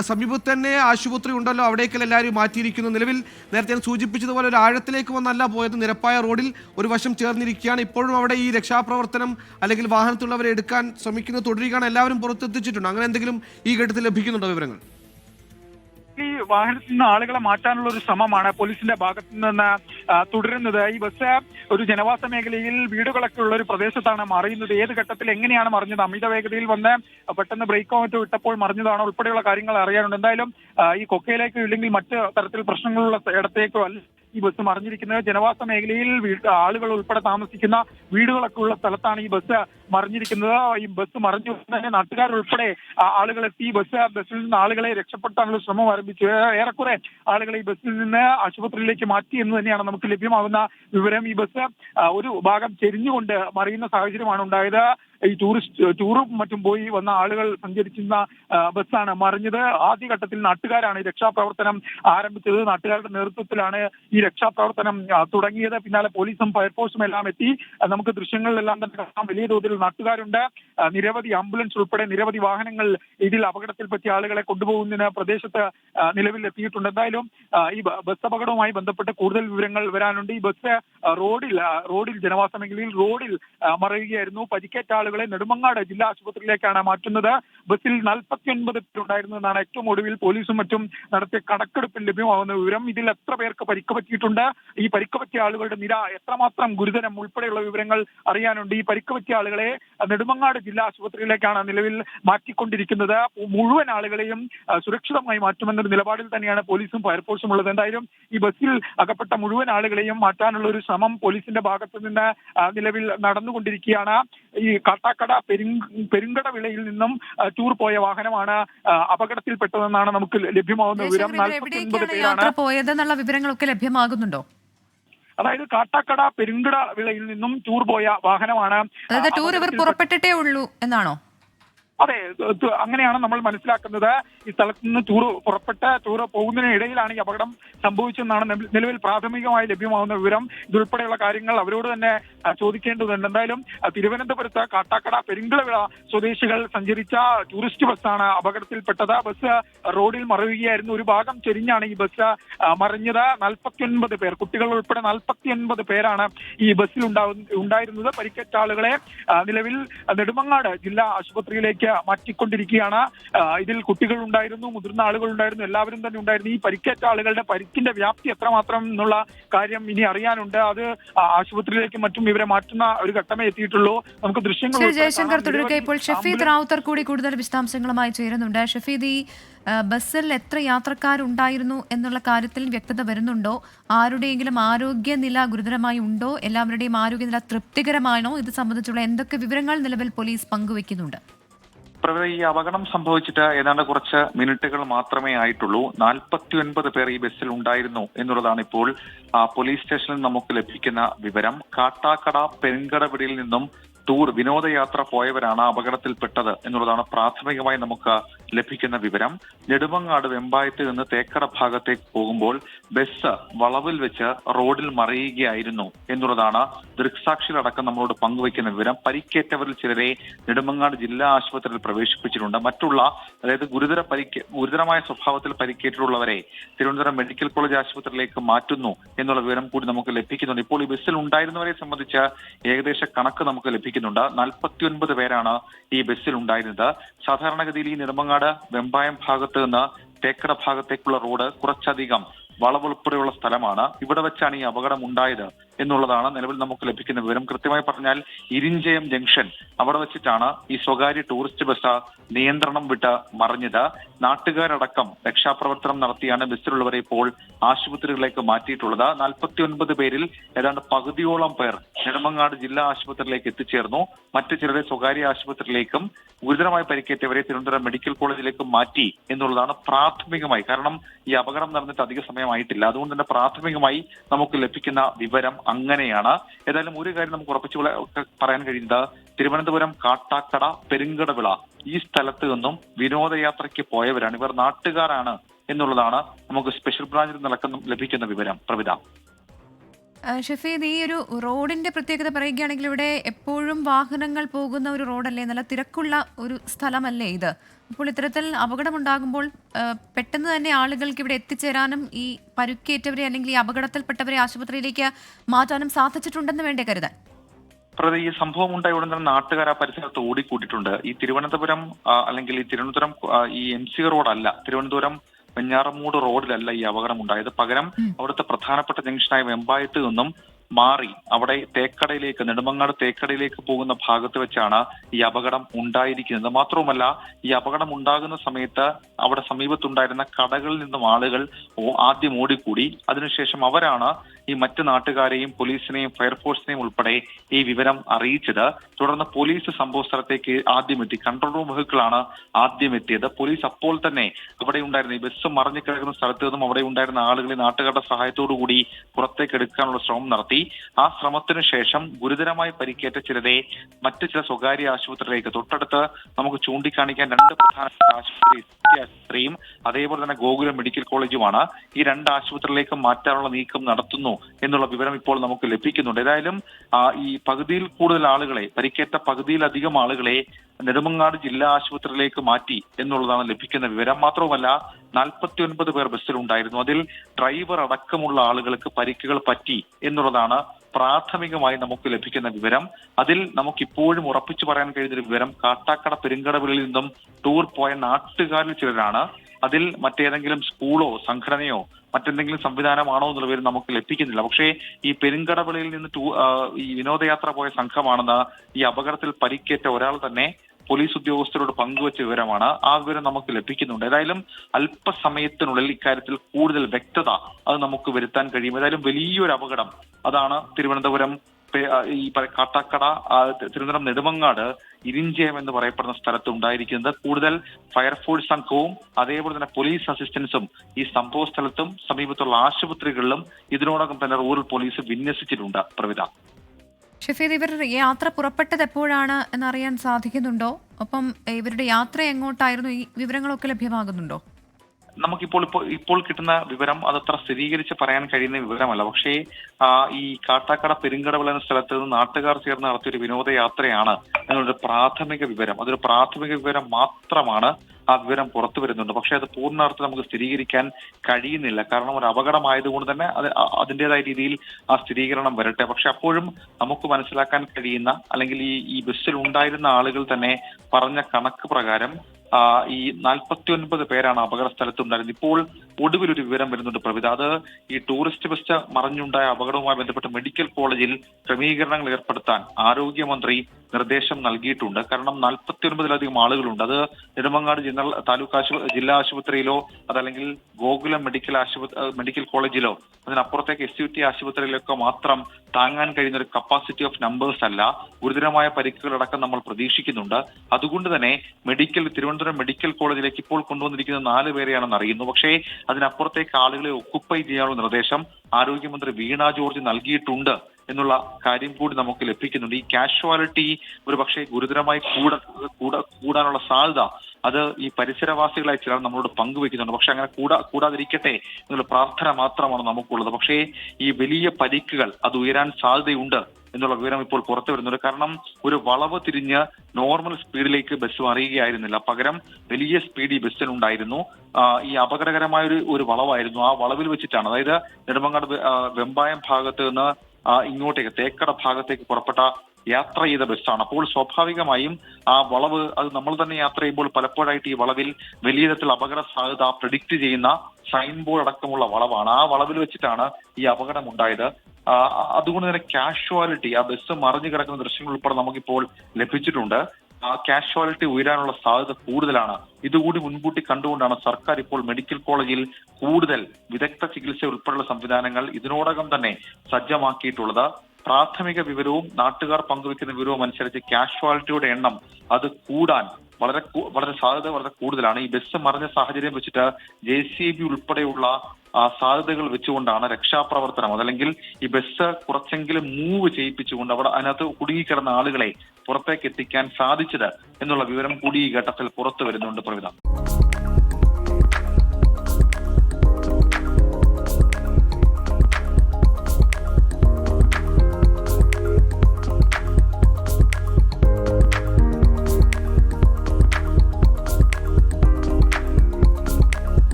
സമീപത്ത് തന്നെ ആശുപത്രി ഉണ്ടല്ലോ അവിടേക്കല്ല എല്ലാവരും മാറ്റിയിരിക്കുന്നു. നിലവിൽ നേരത്തെ ഞാൻ സൂചിപ്പിച്ചതുപോലെ ഒരു ആഴത്തിലേക്ക് വന്നല്ല പോയത്. നിരപ്പായ റോഡിൽ ഒരു വശം ചേർന്നിരിക്കുകയാണ്. ഇപ്പോഴും അവിടെ ഈ രക്ഷാപ്രവർത്തനം അല്ലെങ്കിൽ വാഹനത്തിലുള്ളവരെ എടുക്കാൻ ശ്രമിക്കുന്ന തുടരുകയാണ്. എല്ലാവരും പുറത്തെത്തിച്ചിട്ടുണ്ട്. അങ്ങനെ എന്തെങ്കിലും ഈ ഘട്ടത്തിൽ ലഭിക്കുന്നുണ്ടോ വിവരങ്ങൾ? ഈ വാഹനത്തിൽ നിന്ന് ആളുകളെ മാറ്റാനുള്ള ഒരു ശ്രമമാണ്. പോലീസിന്റെ ഭാഗത്തു നിന്ന് തുടരുന്നത്. ഈ ബസ് ഒരു ജനവാസ മേഖലയിൽ വീടുകളൊക്കെ ഉള്ള ഒരു പ്രദേശത്താണ് മറിയുന്നത്. ഏത് ഘട്ടത്തിൽ എങ്ങനെയാണ് മറിഞ്ഞത്? അമിത വേഗതയിൽ വന്ന് പെട്ടെന്ന് ബ്രേക്ക് ഔട്ട് വിട്ടപ്പോൾ മറിഞ്ഞതാണോ? ഉൾപ്പെടെയുള്ള കാര്യങ്ങൾ അറിയാനുണ്ട്. എന്തായാലും ഈ കൊക്കയിലേക്കോ ഇല്ലെങ്കിൽ മറ്റ് തരത്തിൽ പ്രശ്നങ്ങളുള്ള ഇടത്തേക്കോ അല്ല ഈ ബസ് മറിഞ്ഞിരിക്കുന്നത്. ജനവാസ മേഖലയിൽ ആളുകൾ ഉൾപ്പെടെ താമസിക്കുന്ന വീടുകളൊക്കെ ഉള്ള സ്ഥലത്താണ് ഈ ബസ് മറിഞ്ഞിരിക്കുന്നത്. ഈ ബസ് മറിഞ്ഞു തന്നെ നാട്ടുകാരുൾപ്പെടെ ഈ ബസ് ബസ്സിൽ നിന്ന് ആളുകളെ രക്ഷപ്പെടുത്താനുള്ള ശ്രമം ആരംഭിച്ചു. ഏറെക്കുറെ ആളുകളെ ഈ ബസ്സിൽ നിന്ന് ആശുപത്രിയിലേക്ക് മാറ്റി എന്ന് തന്നെയാണ് നമുക്ക് ലഭ്യമാകുന്ന വിവരം. ഈ ബസ് ഒരു ഭാഗം ചെരിഞ്ഞുകൊണ്ട് മറിയുന്ന സാഹചര്യമാണ് ഉണ്ടായത്. ഈ ടൂറിസ്റ്റ് ടൂറും മറ്റും പോയി വന്ന ആളുകൾ സഞ്ചരിച്ചിരുന്ന ബസ്സാണ്. മറിഞ്ഞത് ആദ്യഘട്ടത്തിൽ നാട്ടുകാരാണ് ഈ രക്ഷാപ്രവർത്തനം ആരംഭിച്ചത്. നാട്ടുകാരുടെ നേതൃത്വത്തിലാണ് ഈ രക്ഷാപ്രവർത്തനം തുടങ്ങിയത്. പിന്നാലെ പോലീസും ഫയർഫോഴ്സും എല്ലാം എത്തി. നമുക്ക് ദൃശ്യങ്ങളിലെല്ലാം തന്നെ കാണാം. വലിയ തോതിൽ നാട്ടുകാരുണ്ട്. നിരവധി ആംബുലൻസ് ഉൾപ്പെടെ നിരവധി വാഹനങ്ങൾ ഇതിൽ അപകടത്തിൽ പറ്റിയ ആളുകളെ കൊണ്ടുപോകുന്നതിന് പ്രദേശത്ത് നിലവിൽ എത്തിയിട്ടുണ്ട്. എന്തായാലും ഈ ബസ് അപകടവുമായി ബന്ധപ്പെട്ട് കൂടുതൽ വിവരങ്ങൾ വരാനുണ്ട്. ഈ ബസ് റോഡിൽ റോഡിൽ ജനവാസ മേഖലയിൽ റോഡിൽ മറയുകയായിരുന്നു. പരിക്കേറ്റ ആളുകളെ നെടുമങ്ങാട് ജില്ലാ ആശുപത്രിയിലേക്കാണ് മാറ്റുന്നത്. ബസ്സിൽ നാൽപ്പത്തിയൊൻപത് പേരുണ്ടായിരുന്നു എന്നാണ് ഏറ്റവും ഒടുവിൽ പോലീസും മറ്റും നടത്തിയ കണക്കെടുപ്പിൽ ലഭ്യമാകുന്ന വിവരം. ഇതിൽ എത്ര പേർക്ക് പരിക്ക് പറ്റിയിട്ടുണ്ട് ഈ പരിക്ക് പറ്റിയ ആളുകളുടെ നിര എത്രമാത്രം ഗുരുതരം? ഉൾപ്പെടെയുള്ള വിവരങ്ങൾ അറിയാനുണ്ട്. ഈ പരിക്ക് പറ്റിയ ആളുകളെ നെടുമങ്ങാട് ജില്ലാ ആശുപത്രിയിലേക്കാണ് നിലവിൽ മാറ്റിക്കൊണ്ടിരിക്കുന്നത്. മുഴുവൻ ആളുകളെയും സുരക്ഷിതമായി മാറ്റുമെന്നൊരു നിലപാടിൽ തന്നെയാണ് പോലീസും ഫയർഫോഴ്സും ഉള്ളത്. എന്തായാലും ഈ ബസ്സിൽ അകപ്പെട്ട മുഴുവൻ ആളുകളെയും മാറ്റാനുള്ള ഒരു ശ്രമം പോലീസിന്റെ ഭാഗത്തു നിന്ന് നിലവിൽ നടന്നുകൊണ്ടിരിക്കുകയാണ്. ഈ കാട്ടാക്കട പെരുങ് പെരുങ്കട വിളയിൽ നിന്നും ടൂർ പോയ വാഹനമാണ് അപകടത്തിൽ അപകടത്തിൽപ്പെട്ടതെന്നാണ് നമുക്ക് ലഭ്യമാകുന്ന വിവരം. പേരാണ്. പോയതെന്നുള്ള വിവരങ്ങളൊക്കെ ലഭ്യമാകുന്നുണ്ടോ? അതായത് കാട്ടാക്കട പെരുങ്കട വിളയിൽ നിന്നും ടൂർ പോയ വാഹനമാണ് ടൂർ ഇവർ പുറപ്പെട്ടിട്ടേ ഉള്ളൂ എന്നാണോ? അതെ അങ്ങനെയാണ് നമ്മൾ മനസ്സിലാക്കുന്നത്. ഈ സ്ഥലത്ത് നിന്ന് ടൂർ പുറപ്പെട്ട് ടൂർ പോകുന്നതിനിടയിലാണ് ഈ അപകടം സംഭവിച്ചെന്നാണ് നില- നിലവിൽ പ്രാഥമികമായി ലഭ്യമാകുന്ന വിവരം. ഇതുൾപ്പെടെയുള്ള കാര്യങ്ങൾ അവരോട് തന്നെ ചോദിക്കേണ്ടതുണ്ട്. എന്തായാലും തിരുവനന്തപുരത്ത് കാട്ടാക്കട പെരിങ്കളവിള സ്വദേശികൾ സഞ്ചരിച്ച ടൂറിസ്റ്റ് ബസ്സാണ് അപകടത്തിൽപ്പെട്ടത്. ബസ് റോഡിൽ മറയുകയായിരുന്നു. ഒരു ഭാഗം ചെരിഞ്ഞാണ് ഈ ബസ് മറിഞ്ഞത്. നാൽപ്പത്തിയൊൻപത് പേർ കുട്ടികൾ ഉൾപ്പെടെ നാൽപ്പത്തിയൊൻപത് പേരാണ് ഈ ബസ്സിൽ ഉണ്ടായിരുന്നത്. പരിക്കേറ്റ ആളുകളെ നിലവിൽ നെടുമങ്ങാട് ജില്ലാ ആശുപത്രിയിലേക്ക് മാറ്റിക്കൊണ്ടിരിക്കുകയാണ്. ഇതിൽ കുട്ടികൾ ഉണ്ടായിരുന്നു മുതിർന്ന ആളുകൾ ഉണ്ടായിരുന്നു എല്ലാവരും തന്നെ ഉണ്ടായിരുന്നു. ഈ പരിക്കേറ്റ ആളുകളുടെ പരിക്കിന്റെ വ്യാപ്തി എത്രമാത്രം എന്നുള്ള കാര്യം ഇനി അറിയാനുണ്ട്. അത് ആശുപത്രിയിലേക്ക് മറ്റും ഇവരെ മാറ്റുന്ന ഒരു ഘട്ടമേ എത്തിയിട്ടുള്ളൂ. നമുക്ക് ദൃശ്യങ്ങൾ ജയശങ്കർ തുടരുക. ഇപ്പോൾ ഷഫീദ് റാവുത്തർ കൂടി കൂടുതൽ വിശദാംശങ്ങളുമായി ചേരുന്നുണ്ട്. ഷഫീദ് ഈ ബസ്സിൽ എത്ര യാത്രക്കാരുണ്ടായിരുന്നു എന്നുള്ള കാര്യത്തിൽ വ്യക്തത വരുന്നുണ്ടോ? ആരുടെയെങ്കിലും ആരോഗ്യനില ഗുരുതരമായി ഉണ്ടോ? എല്ലാവരുടെയും ആരോഗ്യനില തൃപ്തികരമാണോ? ഇത് സംബന്ധിച്ചുള്ള എന്തൊക്കെ വിവരങ്ങൾ നിലവിൽ പോലീസ് പങ്കുവെക്കുന്നുണ്ട്? പ്രവീണ ഈ അപകടം സംഭവിച്ചിട്ട് ഏതാണ്ട് കുറച്ച് മിനിറ്റുകൾ മാത്രമേ ആയിട്ടുള്ളൂ. നാൽപ്പത്തി ഒൻപത് പേർ ഈ ബസ്സിൽ ഉണ്ടായിരുന്നു എന്നുള്ളതാണ് ഇപ്പോൾ പോലീസ് സ്റ്റേഷനിൽ നമുക്ക് ലഭിക്കുന്ന വിവരം. കാട്ടാക്കട പെരുങ്കടവിടിയിൽ നിന്നും ടൂർ വിനോദയാത്ര പോയവരാണ് അപകടത്തിൽപ്പെട്ടത് എന്നുള്ളതാണ് പ്രാഥമികമായി നമുക്ക് ലഭിക്കുന്ന വിവരം നെടുമങ്ങാട് വെമ്പായത്ത് നിന്ന് തേക്കട ഭാഗത്തേക്ക് പോകുമ്പോൾ ബസ് വളവിൽ വെച്ച് റോഡിൽ മറിയുകയായിരുന്നു എന്നുള്ളതാണ് ദൃക്സാക്ഷികളടക്കം നമ്മളോട് പങ്കുവയ്ക്കുന്ന വിവരം. പരിക്കേറ്റവരിൽ ചിലരെ നെടുമങ്ങാട് ജില്ലാ ആശുപത്രിയിൽ പ്രവേശിപ്പിച്ചിട്ടുണ്ട്. മറ്റുള്ള അതായത് ഗുരുതര പരിക്ക് ഗുരുതരമായ സ്വഭാവത്തിൽ പരിക്കേറ്റിട്ടുള്ളവരെ തിരുവനന്തപുരം മെഡിക്കൽ കോളേജ് ആശുപത്രിയിലേക്ക് മാറ്റുന്നു എന്നുള്ള വിവരം കൂടി നമുക്ക് ലഭിക്കുന്നുണ്ട്. ഇപ്പോൾ ഈ ബസ്സിൽ ഉണ്ടായിരുന്നവരെ സംബന്ധിച്ച് ഏകദേശ കണക്ക് നമുക്ക് ലഭിക്കുന്നുണ്ട്. നാൽപ്പത്തിയൊൻപത് പേരാണ് ഈ ബസ്സിൽ ഉണ്ടായിരുന്നത്. സാധാരണഗതിയിൽ ഈ നെടുമങ്ങാട് വെമ്പായം ഭാഗത്ത് നിന്ന് തേക്കട ഭാഗത്തേക്കുള്ള റോഡ് കുറച്ചധികം വളവുൾപ്പെടെയുള്ള സ്ഥലമാണ്. ഇവിടെ വെച്ചാണ് ഈ അപകടം ഉണ്ടായത്. എന്നുള്ളതാണ് നിലവിൽ നമുക്ക് ലഭിക്കുന്ന വിവരം. കൃത്യമായി പറഞ്ഞാൽ ഇരിഞ്ചയം ജംഗ്ഷൻ അവിടെ വെച്ചിട്ടാണ് ഈ സ്വകാര്യ ടൂറിസ്റ്റ് ബസ് നിയന്ത്രണം വിട്ട് മറിഞ്ഞത്. നാട്ടുകാരടക്കം രക്ഷാപ്രവർത്തനം നടത്തിയാണ് ബസ്സിലുള്ളവരെ ഇപ്പോൾ ആശുപത്രികളിലേക്ക് മാറ്റിയിട്ടുള്ളത്. നാൽപ്പത്തിയൊൻപത് പേരിൽ ഏതാണ്ട് പകുതിയോളം പേർ നെടുമങ്ങാട് ജില്ലാ ആശുപത്രിയിലേക്ക് എത്തിച്ചേർന്നു. മറ്റു ചിലരെ സ്വകാര്യ ആശുപത്രിയിലേക്കും ഗുരുതരമായി പരിക്കേറ്റവരെ തിരുവനന്തപുരം മെഡിക്കൽ കോളേജിലേക്കും മാറ്റി എന്നുള്ളതാണ് പ്രാഥമികമായി. കാരണം ഈ അപകടം നടന്നിട്ട് അധിക സമയമായിട്ടില്ല. അതുകൊണ്ട് തന്നെ പ്രാഥമികമായി നമുക്ക് ലഭിക്കുന്ന വിവരം അങ്ങനെയാണ്. ഏതായാലും ഒരു കാര്യം നമുക്ക് ഉറപ്പിച്ചു പറ- പറയാൻ കഴിയുന്നത്. തിരുവനന്തപുരം കാട്ടാക്കട പെരുങ്കടവിള ഈ സ്ഥലത്ത് നിന്നും വിനോദയാത്രയ്ക്ക് പോയവരാണ്. ഇവർ നാട്ടുകാരാണ് എന്നുള്ളതാണ് നമുക്ക് സ്പെഷ്യൽ ബ്രാഞ്ചിൽ നടക്കുന്ന ലഭിക്കുന്ന വിവരം. പ്രവിധ ആ, ഷഫീദ് ഈ ഒരു റോഡിന്റെ പ്രത്യേകത പറയുകയാണെങ്കിൽ ഇവിടെ എപ്പോഴും വാഹനങ്ങൾ പോകുന്ന ഒരു റോഡല്ലേ? നല്ല തിരക്കുള്ള ഒരു സ്ഥലമല്ലേ ഇത്? അപ്പോൾ ഇത്തരത്തിൽ അപകടമുണ്ടാകുമ്പോൾ പെട്ടെന്ന് തന്നെ ആളുകൾക്ക് ഇവിടെ എത്തിച്ചേരാനും ഈ പരുക്കേറ്റവരെ അല്ലെങ്കിൽ ഈ അപകടത്തിൽപ്പെട്ടവരെ ആശുപത്രിയിലേക്ക് മാറ്റാനും സാധിച്ചിട്ടുണ്ടെന്ന് വേണ്ടേ കരുതാൻ? പ്രതി ഈ സംഭവം ഉണ്ടായ ഉടൻ തന്നെ നാട്ടുകാർ ആ പരിസരത്ത് ഓടിക്കൂട്ടിയിട്ടുണ്ട് ഈ തിരുവനന്തപുരം അല്ലെങ്കിൽ ഈ തിരുവനന്തപുരം ഈ എം സി റോഡല്ല. തിരുവനന്തപുരം വെഞ്ഞാറമൂട് റോഡിലല്ല ഈ അപകടം ഉണ്ടായത് പകരം അവിടുത്തെ പ്രധാനപ്പെട്ട ജംഗ്ഷനായ വെമ്പായത്ത് നിന്നും മാറി അവിടെ തേക്കടയിലേക്ക് നെടുമങ്ങാട് തേക്കടയിലേക്ക് പോകുന്ന ഭാഗത്ത് വെച്ചാണ് ഈ അപകടം ഉണ്ടായിരിക്കുന്നത്. മാത്രവുമല്ല ഈ അപകടം ഉണ്ടാകുന്ന സമയത്ത് അവിടെ സമീപത്തുണ്ടായിരുന്ന കടകളിൽ നിന്നും ആളുകൾ ആദ്യം ഓടിക്കൂടി. അതിനുശേഷം അവരാണ് ഈ മറ്റു നാട്ടുകാരെയും പോലീസിനെയും ഫയർഫോഴ്സിനെയും ഉൾപ്പെടെ ഈ വിവരം അറിയിച്ചത്. തുടർന്ന് പോലീസ് സംഭവ സ്ഥലത്തേക്ക് ആദ്യമെത്തി കൺട്രോൾ റൂം വെഹിക്കിളാണ് ആദ്യം എത്തിയത്. പോലീസ് അപ്പോൾ തന്നെ അവിടെ ഉണ്ടായിരുന്ന ഈ ബസ് മറിഞ്ഞു കിടക്കുന്ന സ്ഥലത്ത് നിന്നും അവിടെ ഉണ്ടായിരുന്ന ആളുകളെ നാട്ടുകാരുടെ സഹായത്തോടു കൂടി പുറത്തേക്ക് എടുക്കാനുള്ള ശ്രമം നടത്തി. ആ ശ്രമത്തിന് ശേഷം ഗുരുതരമായി പരിക്കേറ്റ ചിലരെ മറ്റു ചില സ്വകാര്യ ആശുപത്രിയിലേക്ക് തൊട്ടടുത്ത് നമുക്ക് ചൂണ്ടിക്കാണിക്കാൻ രണ്ട് പ്രധാന ആശുപത്രി ആശുപത്രിയും അതേപോലെ തന്നെ ഗോകുലം മെഡിക്കൽ കോളേജുമാണ്. ഈ രണ്ട് ആശുപത്രിയിലേക്ക് മാറ്റാനുള്ള നീക്കം നടത്തുന്നു. എന്നുള്ള വിവരം ഇപ്പോൾ നമുക്ക് ലഭിക്കുന്നുണ്ട്. ഏതായാലും ഈ പകുതിയിൽ കൂടുതൽ ആളുകളെ പരിക്കേറ്റ പകുതിയിലധികം ആളുകളെ നെടുമങ്ങാട് ജില്ലാ ആശുപത്രിയിലേക്ക് മാറ്റി എന്നുള്ളതാണ് ലഭിക്കുന്ന വിവരം. മാത്രവുമല്ല നാൽപ്പത്തി ഒൻപത് പേർ ബസ്സിലുണ്ടായിരുന്നു. അതിൽ ഡ്രൈവർ അടക്കമുള്ള ആളുകൾക്ക് പരിക്കുകൾ പറ്റി എന്നുള്ളതാണ് പ്രാഥമികമായി നമുക്ക് ലഭിക്കുന്ന വിവരം. അതിൽ നമുക്ക് ഇപ്പോഴും ഉറപ്പിച്ചു പറയാൻ കഴിയുന്ന ഒരു വിവരം കാട്ടാക്കട പെരുങ്കടവിളിൽ നിന്നും ടൂർ പോയ നാട്ടുകാരിൽ ചിലരാണ്. അതിൽ മറ്റേതെങ്കിലും സ്കൂളോ സംഘടനയോ മറ്റെന്തെങ്കിലും സംവിധാനമാണോ എന്നുള്ള പേര് നമുക്ക് ലഭിക്കുന്നില്ല. പക്ഷേ ഈ പെരുങ്കടവിളിയിൽ നിന്ന് ഈ വിനോദയാത്ര പോയ സംഘമാണെന്ന ഈ അപകടത്തിൽ പരിക്കേറ്റ ഒരാൾ തന്നെ പോലീസ് ഉദ്യോഗസ്ഥരോട് പങ്കുവച്ച വിവരമാണ് ആ വിവരം നമുക്ക് ലഭിക്കുന്നുണ്ട്. ഏതായാലും അല്പസമയത്തിനുള്ളിൽ ഇക്കാര്യത്തിൽ കൂടുതൽ വ്യക്തത അത് നമുക്ക് വരുത്താൻ കഴിയും. ഏതായാലും വലിയൊരു അപകടം. അതാണ് തിരുവനന്തപുരം ഈ കാട്ടാക്കട തിരുവനന്തപുരം നെടുമങ്ങാട് ഇരിഞ്ചയം എന്ന് പറയപ്പെടുന്ന സ്ഥലത്ത് ഉണ്ടായിരിക്കുന്നത് കൂടുതൽ ഫയർഫോഴ്സ് സംഘവും അതേപോലെ തന്നെ പോലീസ് അസിസ്റ്റൻസും ഈ സംഭവ സ്ഥലത്തും സമീപത്തുള്ള ആശുപത്രികളിലും ഇതിനോടകം തന്നെ റൂറൽ പോലീസ് വിന്യസിച്ചിട്ടുണ്ട്. പ്രവിത. ഷഫീദ് ഇവർ യാത്ര പുറപ്പെട്ടത് എപ്പോഴാണ് എന്നറിയാൻ സാധിക്കുന്നുണ്ടോ? ഒപ്പം ഇവരുടെ യാത്ര എങ്ങോട്ടായിരുന്നു? ഈ വിവരങ്ങളൊക്കെ ലഭ്യമാകുന്നുണ്ടോ? നമുക്കിപ്പോൾ ഇപ്പോൾ ഇപ്പോൾ കിട്ടുന്ന വിവരം അതത്ര സ്ഥിരീകരിച്ച് പറയാൻ കഴിയുന്ന വിവരമല്ല. പക്ഷേ ഈ കാട്ടാക്കട പെരുങ്കടവിള എന്ന സ്ഥലത്ത് നിന്ന് നാട്ടുകാർ ചേർന്ന് നടത്തിയൊരു വിനോദയാത്രയാണ് എന്നുള്ളൊരു പ്രാഥമിക വിവരം. അതൊരു പ്രാഥമിക വിവരം മാത്രമാണ് ആ വിവരം പുറത്തു വരുന്നുണ്ട്. പക്ഷേ അത് പൂർണാർത്ഥം നമുക്ക് സ്ഥിരീകരിക്കാൻ കഴിയുന്നില്ല. കാരണം ഒരു അപകടമായതുകൊണ്ട് തന്നെ അത് അതിന്റെതായ രീതിയിൽ ആ സ്ഥിരീകരണം വരട്ടെ. പക്ഷെ അപ്പോഴും നമുക്ക് മനസ്സിലാക്കാൻ കഴിയുന്ന അല്ലെങ്കിൽ ഈ ഈ ബസ്സിൽ ഉണ്ടായിരുന്ന ആളുകൾ തന്നെ പറഞ്ഞ കണക്ക് പ്രകാരം ഈ നാൽപ്പത്തി ഒൻപത് പേരാണ് അപകട സ്ഥലത്തുണ്ടായിരുന്നത് ഇപ്പോൾ ഒടുവിൽ ഒരു വിവരം വരുന്നുണ്ട് പ്രവിധ അത് ഈ ടൂറിസ്റ്റ് ബസ് മറിഞ്ഞുണ്ടായ അപകടവുമായി ബന്ധപ്പെട്ട് മെഡിക്കൽ കോളേജിൽ ക്രമീകരണങ്ങൾ ഏർപ്പെടുത്താൻ ആരോഗ്യമന്ത്രി നിർദ്ദേശം നൽകിയിട്ടുണ്ട്. കാരണം നാൽപ്പത്തി ഒൻപതിലധികം ആളുകളുണ്ട്. അത് നെടുമങ്ങാട് ജനറൽ താലൂക്ക് ആശു ജില്ലാ ആശുപത്രിയിലോ അതല്ലെങ്കിൽ ഗോകുലം മെഡിക്കൽ ആശുപത്രി മെഡിക്കൽ കോളേജിലോ അതിനപ്പുറത്തേക്ക് എസ് യു ടി ആശുപത്രിയിലൊക്കെ മാത്രം താങ്ങാൻ കഴിയുന്ന ഒരു കപ്പാസിറ്റി ഓഫ് നമ്പേഴ്സ് അല്ല. ഗുരുതരമായ പരിക്കുകളടക്കം നമ്മൾ പ്രതീക്ഷിക്കുന്നുണ്ട്. അതുകൊണ്ട് തന്നെ മെഡിക്കൽ തിരുവനന്തപുരം മെഡിക്കൽ കോളേജിലേക്ക് ഇപ്പോൾ കൊണ്ടുവന്നിരിക്കുന്ന നാല് പേരെയാണെന്ന് അറിയുന്നു. പക്ഷേ അതിനപ്പുറത്തേക്ക് ആളുകളെ ഒക്കുപ്പൈ ചെയ്യാനുള്ള നിർദ്ദേശം ആരോഗ്യമന്ത്രി വീണ ജോർജ് നൽകിയിട്ടുണ്ട്. എന്നുള്ള കാര്യം കൂടി നമുക്ക് ലഭിക്കുന്നുണ്ട്. ഈ കാഷ്വാലിറ്റി ഒരു പക്ഷേ ഗുരുതരമായി കൂട കൂട കൂടാനുള്ള സാധ്യത അത് ഈ പരിസരവാസികളായി ചിലർ നമ്മളോട് പങ്കുവെക്കുന്നുണ്ട് പക്ഷെ അങ്ങനെ കൂടാ കൂടാതിരിക്കട്ടെ എന്നുള്ള പ്രാർത്ഥന മാത്രമാണ് നമുക്കുള്ളത്. പക്ഷേ ഈ വലിയ പരിക്കുകൾ അത് ഉയരാൻ സാധ്യതയുണ്ട് എന്നുള്ള വിവരം ഇപ്പോൾ പുറത്തു വരുന്നുണ്ട്. കാരണം ഒരു വളവ് തിരിഞ്ഞ് നോർമൽ സ്പീഡിലേക്ക് ബസ് അറിയുകയായിരുന്നില്ല പകരം വലിയ സ്പീഡ് ഈ ബസ്സിനുണ്ടായിരുന്നു ഈ അപകടകരമായ ഒരു ഒരു വളവായിരുന്നു. ആ വളവിൽ വെച്ചിട്ടാണ്. അതായത് നെടുമങ്ങാട് വെമ്പായം ഭാഗത്ത് നിന്ന് ഇങ്ങോട്ടേക്ക് തേക്കട ഭാഗത്തേക്ക് പുറപ്പെട്ട യാത്ര ചെയ്ത ബസ്സാണ്. അപ്പോൾ സ്വാഭാവികമായും ആ വളവ് അത് നമ്മൾ തന്നെ യാത്ര ചെയ്യുമ്പോൾ പലപ്പോഴായിട്ട് ഈ വളവിൽ വലിയ തരത്തിൽ അപകട സാധ്യത പ്രിഡിക്ട് ചെയ്യുന്ന സൈൻ ബോർഡ് അടക്കമുള്ള വളവാണ്. ആ വളവിൽ വെച്ചിട്ടാണ് ഈ അപകടം ഉണ്ടായത് അതുകൊണ്ട് തന്നെ കാഷ്വാലിറ്റി ആ ബസ് മറിഞ്ഞു കിടക്കുന്ന ദൃശ്യങ്ങൾ ഉൾപ്പെടെ നമുക്കിപ്പോൾ ലഭിച്ചിട്ടുണ്ട്. കാഷ്വാലിറ്റി ഉയരാനുള്ള സാധ്യത കൂടുതലാണ്. ഇതുകൂടി മുൻകൂട്ടി കണ്ടുകൊണ്ടാണ് സർക്കാർ ഇപ്പോൾ മെഡിക്കൽ കോളേജിൽ കൂടുതൽ വിദഗ്ധ ചികിത്സ ഉൾപ്പെടെയുള്ള സംവിധാനങ്ങൾ ഇതിനോടകം തന്നെ സജ്ജമാക്കിയിട്ടുള്ളത്. പ്രാഥമിക വിവരവും നാട്ടുകാർ പങ്കുവെക്കുന്ന വിവരവും അനുസരിച്ച് കാഷ്വാലിറ്റിയുടെ എണ്ണം അത് കൂടാൻ വളരെ വളരെ സാധ്യത വളരെ കൂടുതലാണ്. ഈ ബസ് മറിഞ്ഞ സാഹചര്യം വെച്ചിട്ട് ജെ സി ബി ഉൾപ്പെടെയുള്ള സാധ്യതകൾ വെച്ചുകൊണ്ടാണ് രക്ഷാപ്രവർത്തനം. അതല്ലെങ്കിൽ ഈ ബസ് കുറച്ചെങ്കിലും മൂവ് ചെയ്യിപ്പിച്ചുകൊണ്ട് അവിടെ അതിനകത്ത് കുടുങ്ങിക്കിടന്ന ആളുകളെ പുറത്തേക്ക് എത്തിക്കാൻ സാധിച്ചത് എന്നുള്ള വിവരം കൂടി ഈ ഘട്ടത്തിൽ പുറത്തു വരുന്നുണ്ട് പ്രവിധ